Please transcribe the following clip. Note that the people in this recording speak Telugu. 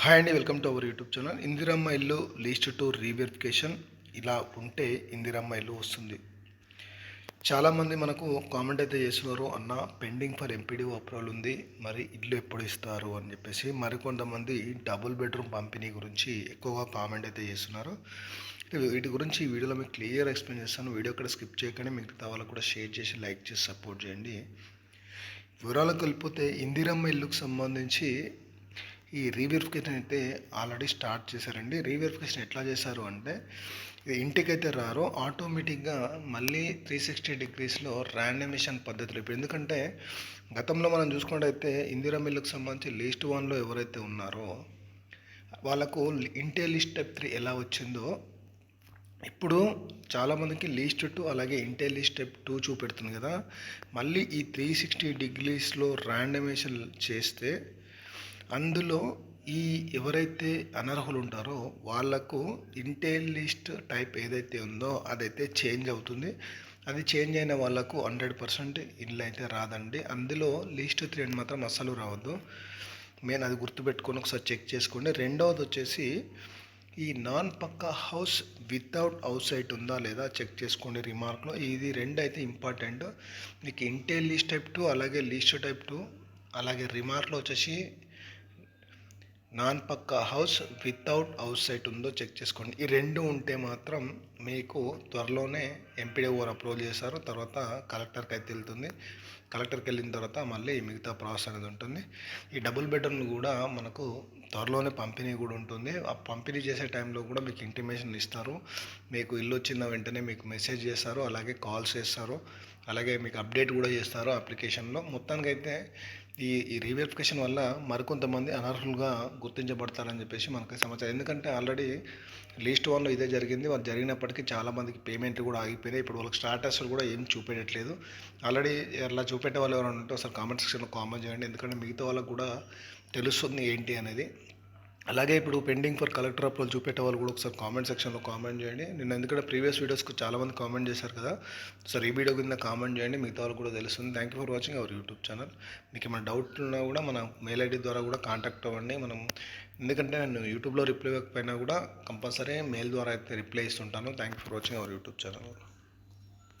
హాయ్ అండి welcome to our YouTube channel Indiramma ఇల్లు లీస్ట్ టు రీవెరిఫికేషన్ ఇలా ఉంటే ఇందిరమ్మ ఇల్లు వస్తుంది. చాలామంది మనకు కామెంట్ అయితే చేస్తున్నారు అన్న పెండింగ్ ఫర్ ఎంపీడీ అప్రూవల్ ఉంది. మరి ఇల్లు ఎప్పుడు ఇస్తారు? అని చెప్పేసి మరికొంతమంది డబుల్ బెడ్రూమ్ పంపిణీ గురించి ఎక్కువగా కామెంట్ అయితే చేస్తున్నారు. వీటి గురించి ఈ వీడియోలో మీకు క్లియర్ ఎక్స్ప్లెయిన్ చేస్తాను. వీడియో ఇక్కడ స్కిప్ చేయగానే మిగతా వాళ్ళకు కూడా షేర్ చేసి లైక్ చేసి సపోర్ట్ చేయండి. వివరాలకు వెళ్ళిపోతే ఇందిరమ్మ ఇల్లుకు సంబంధించి ఈ రీవెరిఫికేషన్ అయితే ఆల్రెడీ స్టార్ట్ చేశారండి. రీవెరిఫికేషన్ ఎట్లా చేశారు అంటే ఇది ఇంటికైతే రారు ఆటోమేటిక్గా మళ్ళీ త్రీ సిక్స్టీ డిగ్రీస్లో ర్యాండమిషన్ పద్ధతిలో. ఇప్పుడు ఎందుకంటే గతంలో మనం చూసుకున్నట్టయితే ఇందిరా మిల్లుకు సంబంధించి లీస్ట్ వన్లో ఎవరైతే ఉన్నారో వాళ్ళకు ఇంటే లిస్ట్ టైప్ త్రీ ఎలా వచ్చిందో ఇప్పుడు చాలామందికి లీస్ట్ టూ అలాగే ఇంటెలి స్టెప్ టూ చూపెడుతుంది కదా. మళ్ళీ ఈ త్రీ సిక్స్టీ డిగ్రీస్లో ర్యాండమేషన్ చేస్తే అందులో ఈ ఎవరైతే అనర్హులు ఉంటారో వాళ్ళకు ఇంటెల్ లిస్ట్ టైప్ ఏదైతే ఉందో అదైతే చేంజ్ అవుతుంది. అది చేంజ్ అయిన వాళ్ళకు హండ్రెడ్ పర్సెంట్ ఇల్లు అయితే రాదండి. అందులో లీస్ట్ త్రీ అని మాత్రం అస్సలు రావద్దు. నేను అది గుర్తుపెట్టుకొని ఒకసారి చెక్ చేసుకోండి. రెండవది వచ్చేసి ఈ non pucca house without house site ఉందా లేదా చెక్ చేసుకోండి రిమార్క్లో. ఇది రెండు అయితే ఇంపార్టెంట్. మీకు ఇంటెల్ లీస్ట్ టైప్ టూ అలాగే లీస్ట్ టైప్ టూ అలాగే రిమార్క్లో వచ్చేసి non pucca house without house site ఉందో చెక్ చేసుకోండి. ఈ రెండు ఉంటే మాత్రం మీకు త్వరలోనే ఎంపీడీ ఓవర్ అప్రూవల్ చేస్తారు తర్వాత కలెక్టర్కి అయితే వెళ్తుంది. కలెక్టర్కి వెళ్ళిన తర్వాత మళ్ళీ మిగతా ప్రాసెస్ అనేది ఉంటుంది. ఈ డబుల్ బెడ్రూమ్ కూడా మనకు త్వరలోనే పంపిణీ కూడా ఉంటుంది. ఆ పంపిణీ చేసే టైంలో కూడా మీకు ఇంటిమేషన్ ఇస్తారు. మీకు ఇల్లు వచ్చిన వెంటనే మీకు మెసేజ్ చేస్తారు. అలాగే కాల్స్ చేస్తారు. అలాగే మీకు అప్డేట్ కూడా చేస్తారు అప్లికేషన్లో. మొత్తానికైతే ఈ ఈ రీవెరిఫికేషన్ వల్ల మరికొంతమంది అనర్హులుగా గుర్తించబడతారని చెప్పేసి మనకి సమాచారం. ఎందుకంటే ఆల్రెడీ లీస్ట్ వన్లో ఇదే జరిగింది. వాళ్ళు జరిగినప్పటికీ చాలామందికి పేమెంట్ కూడా ఆగిపోయినాయి. ఇప్పుడు వాళ్ళకి స్టాటస్ కూడా ఏం చూపెట్టట్లేదు. ఆల్రెడీ అలా చూపెట్టే వాళ్ళు ఎవరైనా ఉంటే ఒకసారి కామెంట్ సెక్షన్లో కామెంట్ చేయండి. ఎందుకంటే మిగతా వాళ్ళకు కూడా తెలుస్తుంది ఏంటి అనేది. అలాగే ఇప్పుడు పెండింగ్ ఫర్ కలెక్టర్ అప్రూవల్ చూపెట్టే వాళ్ళు కూడా ఒకసారి కామెంట్ సెక్షన్లో కామెంట్ చేయండి. నేను ఎందుకంటే ప్రీవియస్ వీడియోస్కి చాలామంది కామెంట్ చేశారు కదా. సార్ ఈ వీడియో కింద కామెంట్ చేయండి. మిగతా వాళ్ళు కూడా తెలుస్తుంది. Thank you for watching our YouTube channel మీకు ఏమైనా డౌట్ ఉన్నా కూడా మన మెయిల్ ఐడి ద్వారా కూడా కాంటాక్ట్ అవ్వండి. మనం ఎందుకంటే నేను యూట్యూబ్లో రిప్లై ఇవ్వకపోయినా కూడా కంపల్సరీ మెయిల్ ద్వారా అయితే reply ఇస్తుంటాను. Thank you for watching our YouTube channel